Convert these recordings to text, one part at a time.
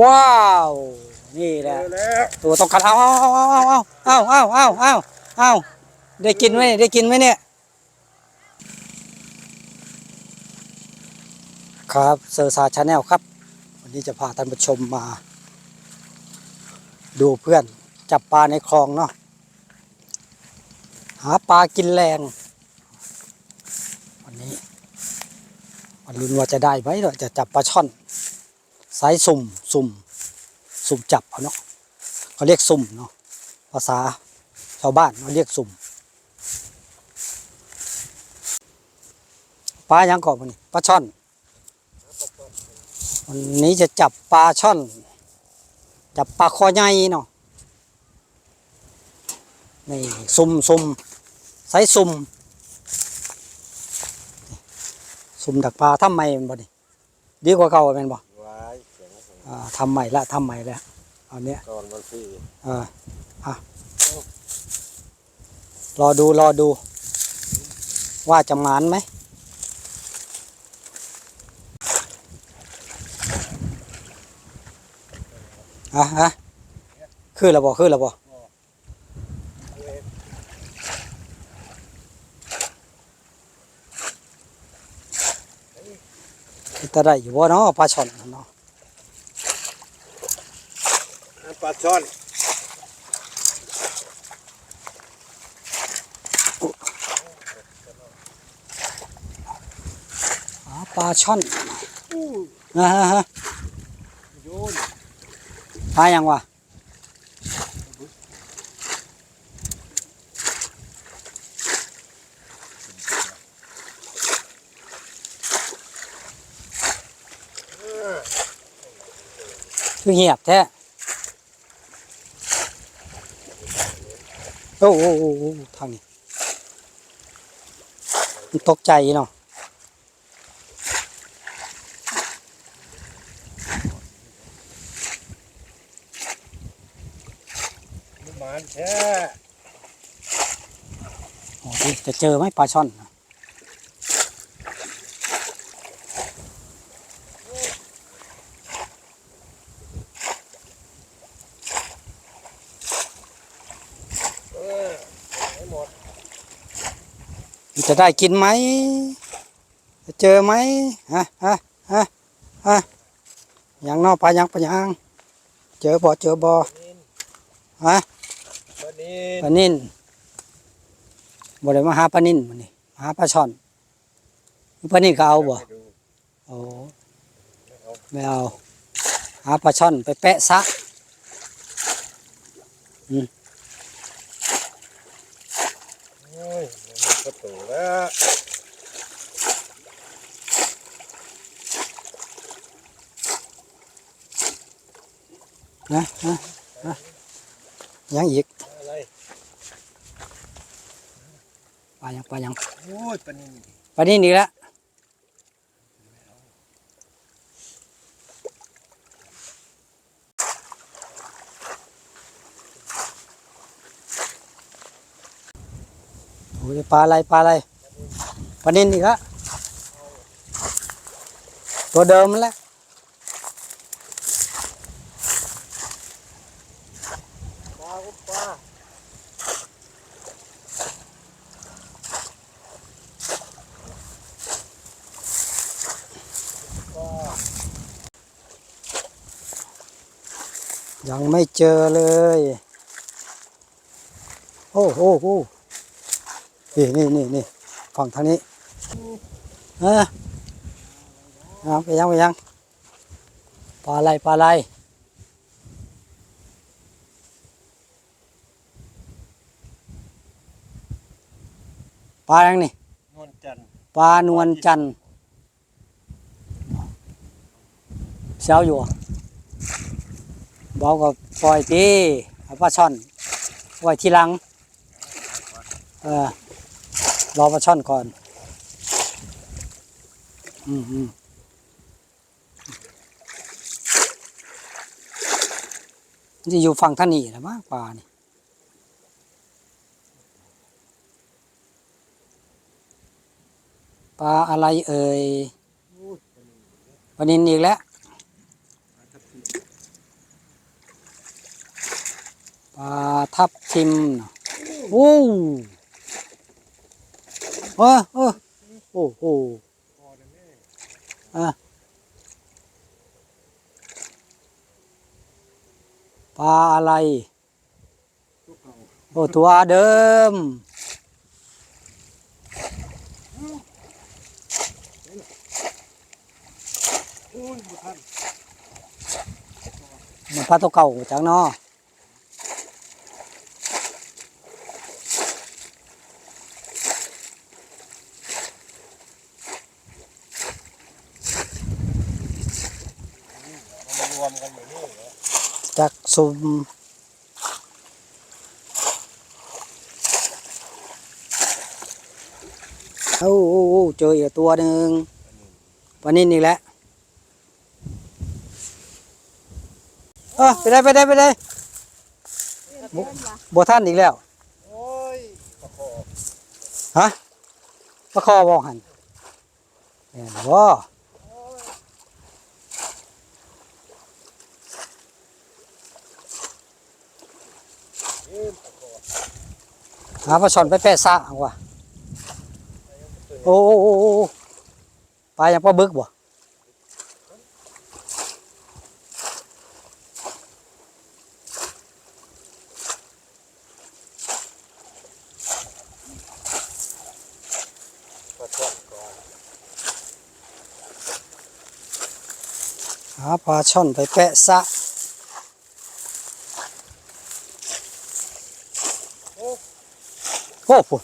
ว้าว นี่แหละตัวตกกระเทาเอาเอาเอาเอาเอาเอาเอาเอาเอาได้กินไหมได้กินไหมเนี่ยครับเซอร์ซาชาแนลครับ วันนี้จะพาท่านผู้ชมมา ดูเพื่อนจับปลาในคลองเนาะหาปลากินแรง วันนี้วันรุ่นว่าจะได้ไหมเราจะจับปลาช่อน สายสุ่มสุ่มสุ่มจับเอาเนาะเขาเรียกสุ่มเนาะภาษาชาวบ้านเขาเรียกสุ่มปลายังก่อนวันนี้ปลาช่อนวันนี้จะจับปลาช่อน จับปลาคอใหญ่เนาะนี่ซุ่มซุ่มใส่ซุ่มซุ่มดักปลาทำไมมันบ่นี่ดีกว่าเก่าแม่นบ่ ทำใหม่ละทำใหม่แล้วเอาเนี้ยตอนวันที่อ่าอะรอดูรอดู ว่าจะหมานไหมอะอะคือระบอคือระบอจะได้อยู่บ่เนาะปลาช่อนเนาะ ป ลาช่อนอ๋อปลาช่อนนะฮะฮะโยนปลายังวะคือเงียบแท้ อ้โหโอ้โหทางนี้มันตกใจเนาะมันแท้โอ้โหจะเจอไหมปลาช่อน จะได้กินไหมจะเจอไหมฮะฮะฮะฮะยังนอกปลายังปลายังเจอบ่เจอบ่ฮะตัวนี้ปลานิ่นบ่ได้มาหาปลานิ่นมื้อนี้มาหาปลาช่อนปลานิ่นก็เอาบ่ดูโอ้ไม่เอาหาปลาช่อนไปแปะซะโอ้ยมันก็โต แล้วนะนะนะยังอีกอะไรปลายังปลายังโอ้ยปลานินปลานิ่นอีกแล้ว อ้ยปลาอะไรปลาอะไรปลานินอีกแล้ตัวเดิมแหละปลาก็ปลายังไม่เจอเลย โอ้โหโอ้ นี่นี่นี่นี่ฝั่งทางนี้เออเอาไปยังไปยังปลาอะไรปลาอะไรปลายังนี่นวลจันทร์ปลานวลจันทร์เช้าอยู่อะบอกก็ปล่อยตีเอาปลาช่อนไว้ทีหลังเออ รอปาช่อนก่อน อืมอืมจะอยู่ฝั่งท่านีนะมากกว่านี่ปลาอะไรเอ่ยปลานินอีกแล้วปลาทับทิมโอ้ เออเออโอ้โหอะปลาอะไร โอ้ ตัวเดิม มันมันปลาตัวเก่าจังเนาะ มันรวมกันอยู่นี่เหรอ จาก ซุมโอ้โอ้โอ้เจออีกตัวหนึ่งปลานิ่นอีกแล้วเออไปได้ไปได้ไปได้บัวท่านอีกแล้วโอ้ยปะคอฮะประคอบอกหันเห็นบ่ เอ็มปะคอ หาปลาช่อนไปแปะซะเอาว่ะโอ้โอ้โอ้โอ้ปลาอย่างปลาบึกบ่หาปลาช่อนไปแปะซะ โอ้ปุ่น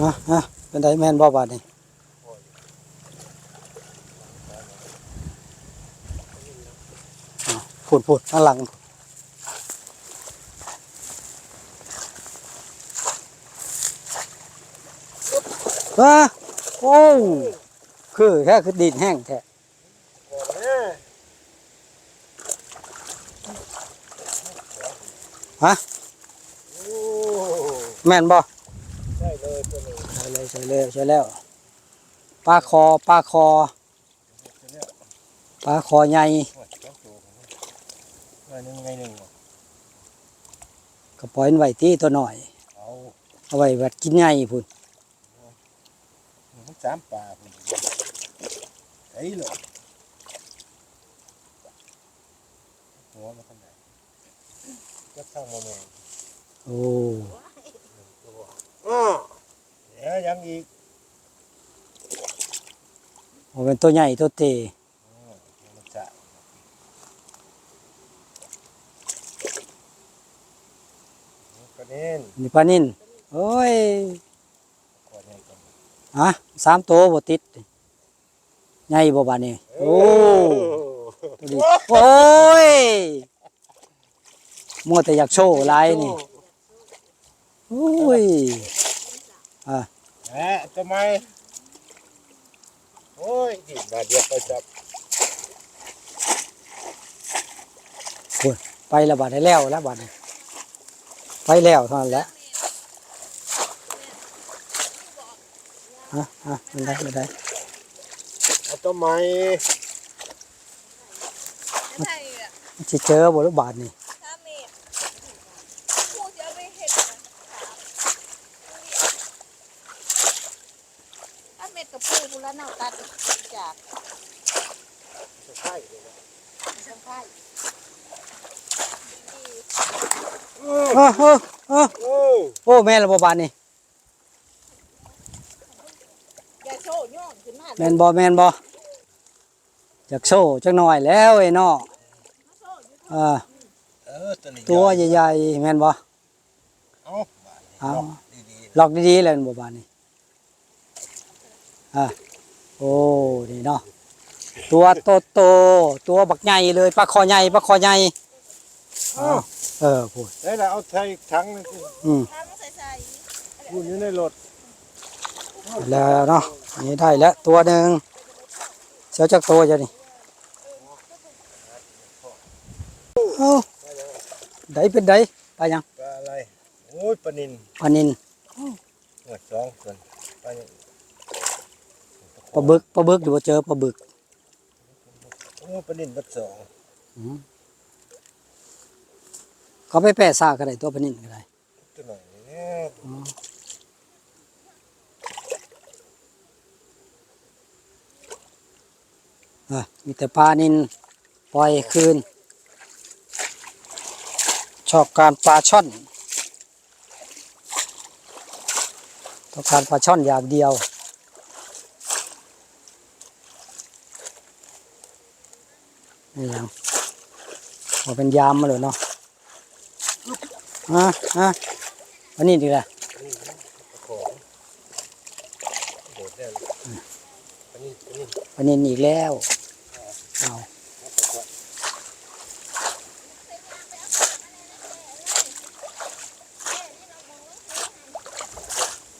ฮะฮะเป็นไดแม่นบ่บาดนี่อ้าวพูดพูดข้างหลังว้าโอ้คือแค่คือดินแห้งแท้ ก่อนเนี่ย ฮะโอ้แม่นบ่ใช่เลยตัวนี้ใช่เลยใช่เลยใช่แล้วปลาคอปลาคอปลาคอใหญ่โอ้ยต้องตัวของมันไงหนึ่งไงหนึ่งวะก็ปล่อยมันไว้ที่ตัวหน่อยเอาเอาไว้วัดกินใหญ่พุ่นมันสามป่าพุ่นไอ้เหรอหัวมันขนาด ก็สร้างโมเมนต์โอ้อ้อเดี๋ยวยังอีกโหเป็นตัวใหญ่ตัวเตอืมมันจะกระเด็นนี่ปลานิ่นโอ้ยกระเด็นกันฮะสามตัวบ่ติดใหญ่บ่บาดนี้โอ้ตัวนี้โอ้ย มัวแต่อยากโชว์หลายนี่โอ้ยแหมทำไมโอ้ยอีกบาดเดียวไปจับไปและบาดได้แล้วแล้วบาดนี้ไปแล้วเท่านั้นแหละฮะฮะมันได้ไม่ได้เอาทำไมใช่อะมันสิเจอบ่หรือบาดนี่ ถ้าเมดพูดจะเอาไปเห็ดนะ ถ้าเม็ดกับปูกูแล้วเน่าตัดจากใช่เลยนะทางค่ายเออเออเออโอ้โอ้แม่นและบ่บาดนี่อย่าโชว์ย่องขึ้นมาแม่นบ่แม่นบ่อยากโชว์จักหน่อยแล้วไอ้น้อเออเออตัวนี้ตัวใหญ่ๆแม่นบ่เอาบาดนี้เอาดีล็อกดีๆเลยบ่บาดนี่ อะโอ้นี่เนาะตัวโตๆตัวบักใหญ่เลยปลาคอใหญ่ปลาคอใหญ่ๆเอาเออพูดได้แล้วเอาใส่ถังนึงสิอืมทำใส่ใส่พูดอยู่ในรถแล้วเนาะนี่ได้แล้วตัวหนึ่งเสียวจากตัวจะนี่เอ้าได้เป็นได้ไปยังปลาอะไรโอ้ยปลานินปลานินหมดสองส่วนปลานิน ปลาคปลาบึกปลาบึกอยู่บ่เจอปลาบึกโอ้ประเด็นบัดสองอืมเขาไปแปะซากก็ได้ตัวปลานิ่นก็ได้ตัวหน่อยเนี่ยอ๋ออะมีแต่ปลานินปล่อยคืน ชอบการปลาช่อนต้องการปลาช่อนอย่างเดียว นี่ยังพอเป็นยามมาเลยเนาะอะอะอันนี้ดีละนี่ประคองโดดได้เลยอันนี้อันนี้อันนี้อีกแล้วเอา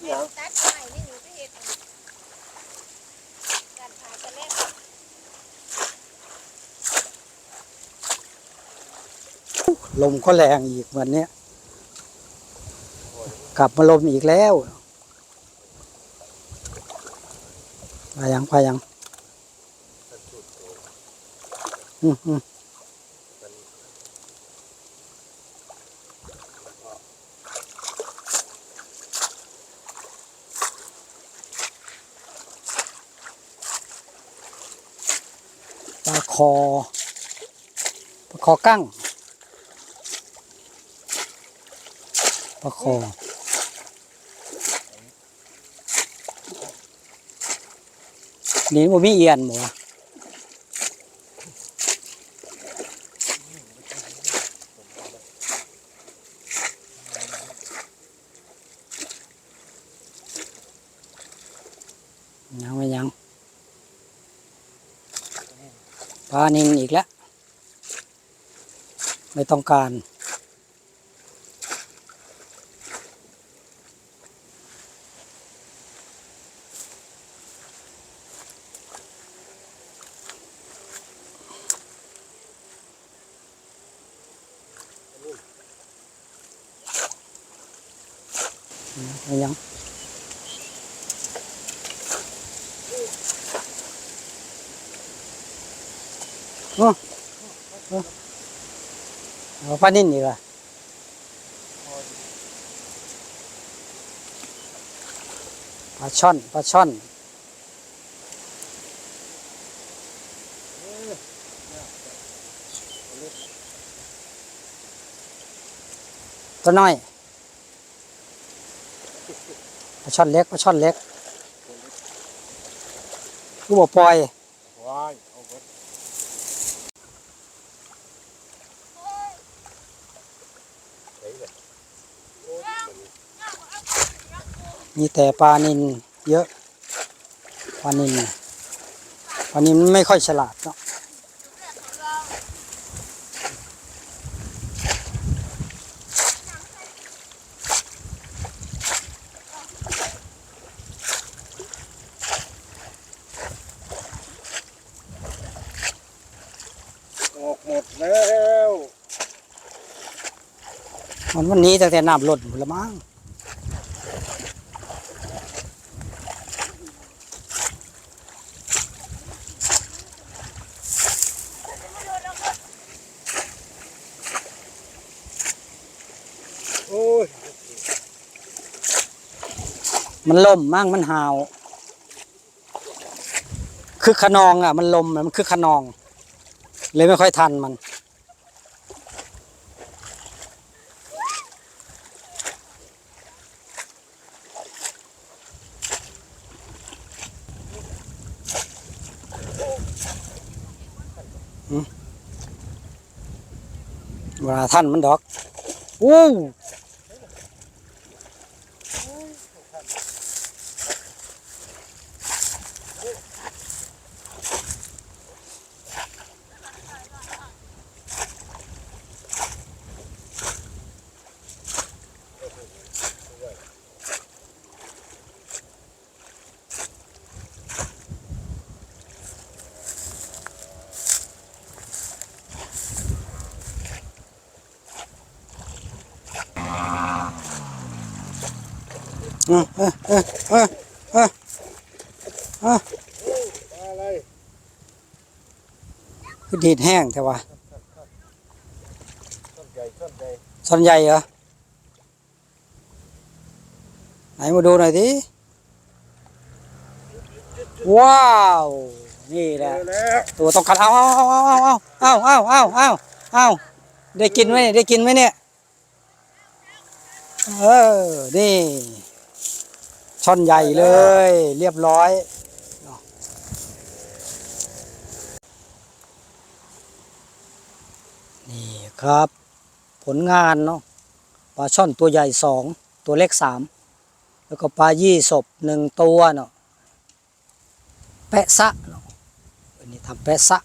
แม่ตัดใหม่นี่หนูไปเห็ดการพาจะเล่น ลมก็แรงอีกวันนี้กลับมาลมอีกแล้วไปยังไปยังอืมอืมปลาคอปลาคอกั้ง ปลาคอนี่มันมีเอียนบ่วะยังไม่ยังปลานินอีกแล้ว ไม่ต้องการ ไม่ยังโอ้โอ้เอาปลานิ่นดีกว่าปลาช่อนปลาช่อนตัวน้อย ปลาช่อนเล็กปลาช่อนเล็กกูบอกปล่อยว้ายเอาเลยโอ้ยมันมีแต่ปลานินเยอะ ปลานินน่ะปลานินไม่ค่อยฉลาดเนาะออกหมดแล้ว มันวันนี้ตั้งแต่น้ำลดหมดและมั้งโอ้ยมันล่มมั่งมันหาว คือขนองอะ มันลมมันคือขนอง เลยไม่ค่อยทันมัน อืมเวลา ท่านมันดอกอู้ อะไรดีดแห้งแต่ว่าส่วนใหญ่เหรอ ไหนมาดูหน่อยดิว้าว นี่แหละ ตัวต้องกัดเอาเอาเอาเอาเอาเอาเอาเอาเอาได้กินไหมได้กินไหมเนี่ย เออ นี่ ช่อนใหญ่เลย เรียบร้อยนี่ครับ ผลงานเนาะปลาช่อนตัวใหญ่สองตัวเล็กสามแล้วก็ปลายี่สบหนึ่งตัวเนาะแปะซะเนาะอันนี้ทำแปะซะ